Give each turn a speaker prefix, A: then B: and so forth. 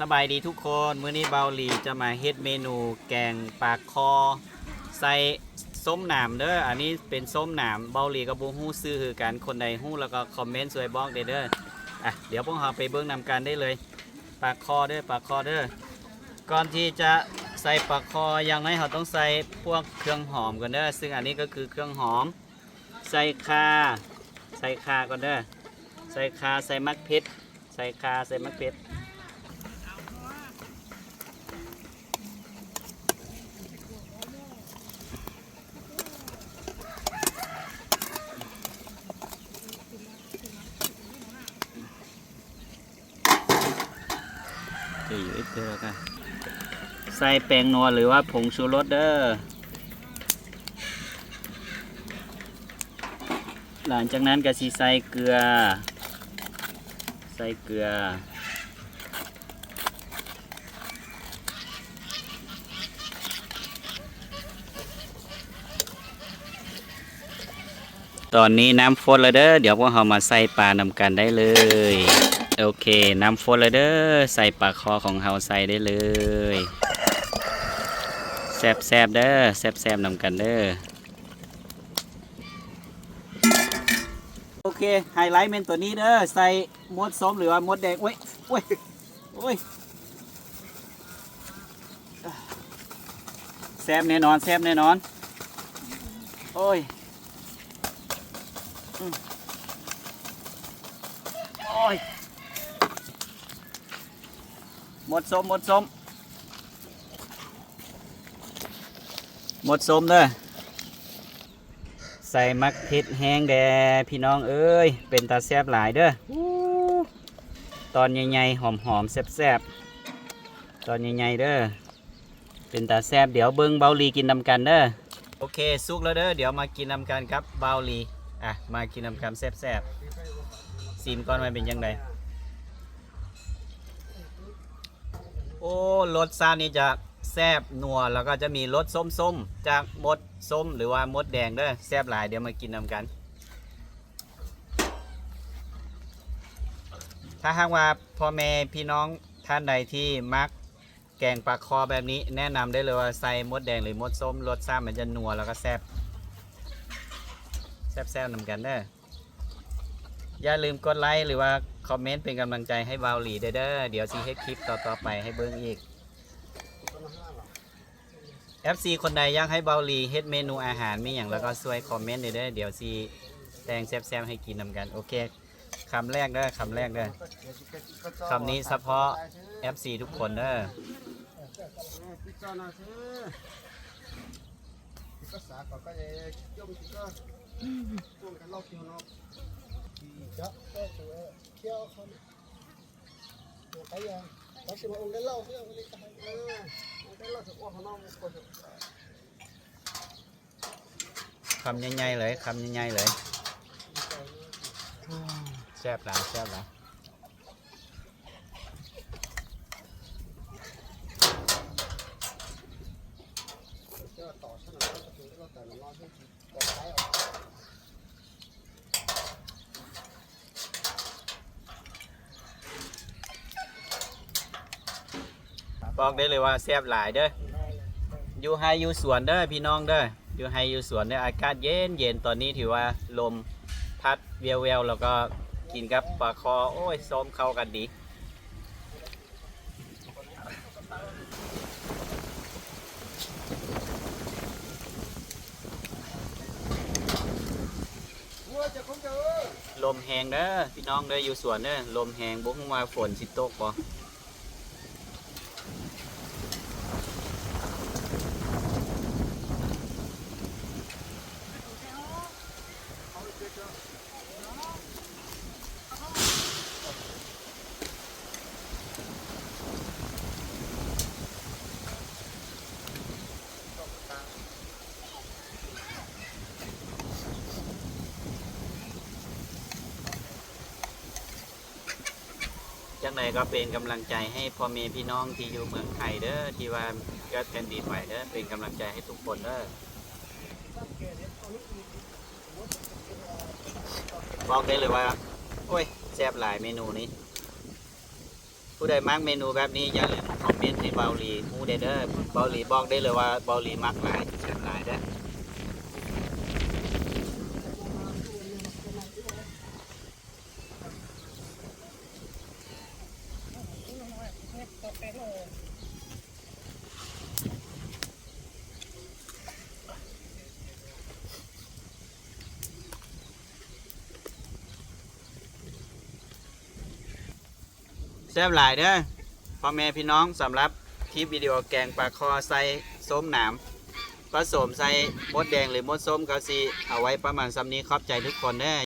A: สบายดีทุกคนมื้อนี้เบาหลีจะมาเฮ็ดเมนูแกงปากคอ ใส่ส้มหนามเด้ออันนี้เป็นส้มหนามเบาหลีกับบูฮู้ซื้อคือกันคนใดฮู้แล้วก็คอมเมนต์ช่วยบอกเด้อเด้ออะเดี๋ยวพวกเราไปเบิ่งนำกันได้เลย ปากคอเด้อปากคอเด้อก่อนที่จะใส่ปากคออย่างไรเราต้องใส่พวกเครื่องหอมก่อนเด้อซึ่งอันนี้ก็คือเครื่องหอม ใส่ข่าใส่ข่าก่อนเด้อใส่ข่าใส่มักเพชรใส่ข่าใส่มักเพชร จะอยู่อีกเด้อค่ะใส่แป้งนัวหรือว่าผงชูรสเด้อหลังจากนั้นก็สิใส่เกลือ ใส่เกลือ ตอนนี้น้ำฟดแล้วเด้อ เดี๋ยวพวกเรามาใส่ปลานำกันได้เลย โอเคน้ำฟลเด้อใส่ปลาคอของเราใส่ได้เลยแซบแซบเด้อแซบแซบนำกันเด้อโอเคไฮไลท์เมนตัวนี้เด้อใส่มดส้มหรือว่ามดแดงโอ้ยโอ้ยโอ้ยแซบแน่นอนแซบแน่นอน โอ้ยโอ้ย หมดสมหมดสมหมดสมเด้อใส่มักเผ็ดแห้งแดพี่น้องเอ้ย เป็นตาแซบหลายเด้อตอนใหญ่ๆหอมๆแซบๆตอนใหญ่ๆเด้อเป็นตาแซบเดี๋ยวเบิ้งเบาลีกินนำกันเด้อโอเคสุกแล้วเด้อเดี๋ยวมากินนำกันครับเบาลีอะมากินนำกันแซบๆซีมก่อนมันเป็นยังไง โอ้รสชาตินี่จะแซบนัวแล้วก็จะมีรสส้มๆ จากมดส้มหรือว่ามดแดงเด้อแซบหลายเดี๋ยวมากินนำกัน ถ้าหากว่าพ่อแม่พี่น้องท่านใดที่มักแกงปลาคอแบบนี้ แนะนำได้เลยว่าใส่มดแดงหรือมดส้มรสชาติมันจะนัวแล้วก็แซบแซบๆนำกันเด้ออย่าลืมกดไลค์หรือว่า คอมเมนต์เป็นกำลังใจให้วาวหลีเด้อเดี๋ยวซีเฮ็ดคลิปต่อๆไปให้เบิ่งอีก FC คนใดอยากให้เบาหลีเฮ็ดเมนูอาหารมีอย่างแล้วก็ช่วยคอมเมนต์เด้อเดี๋ยวซีแตงแซ่บๆให้กินนำกัน โอเคคำแรกเด้อคำแรกเด้อคำนี้เฉพาะ FC ทุกคนเด้อ
B: ก็ สาก็ก็จะย่อมก็ช่วงกันรอบคิวเนาะจะก็ตัวเที่ยวเขาตัวไปยั
A: บ
B: อก
A: ได้เลยว่าแซ่บหลายเด้ออยู่ไฮอยู่สวนเด้อพี่น้องเด้ออยู่ไฮอยู่สวนเด้ออากาศเย็นเย็นตอนนี้ถือว่าลมพัดเวียวเววๆแล้วก็กินกับปลาคอโอ้ยซ้อมเข้ากันดีลมแหงเด้อพี่น้องเด้ออยู่สวนเด้อลมแหงบุ้งมาฝนสิตกบ่ งใดก็เป็นกำลังใจให้พ่อแม่พี่น้องที่อยู่เมืองไทยเด้อที่ว่ากิดแผ่นดินไหวเด้อเป็นกำลังใจให้ทุกคนเด้อบอกได้เลยว่าโอ้ยแซ่บหลายเมนูนี้ ผู้ใดมักเมนูแบบนี้อย่าลืมคอมเมนต์ให้เบาหลีฮู้ได้เด้อเบาหลีบอกได้เลยว่าเบาหลีมักหลายแซ่บหลายเด้อ แซ่บหลายเด้อพ่อแม่พี่น้องสำหรับคลิปวิดีโอแกงปลาคอใส่ส้มหนามผสมใส่มดแดงหรือมดส้มกาซีเอาไว้ประมาณซ้ำนี้ขอบใจทุกคนเด้อ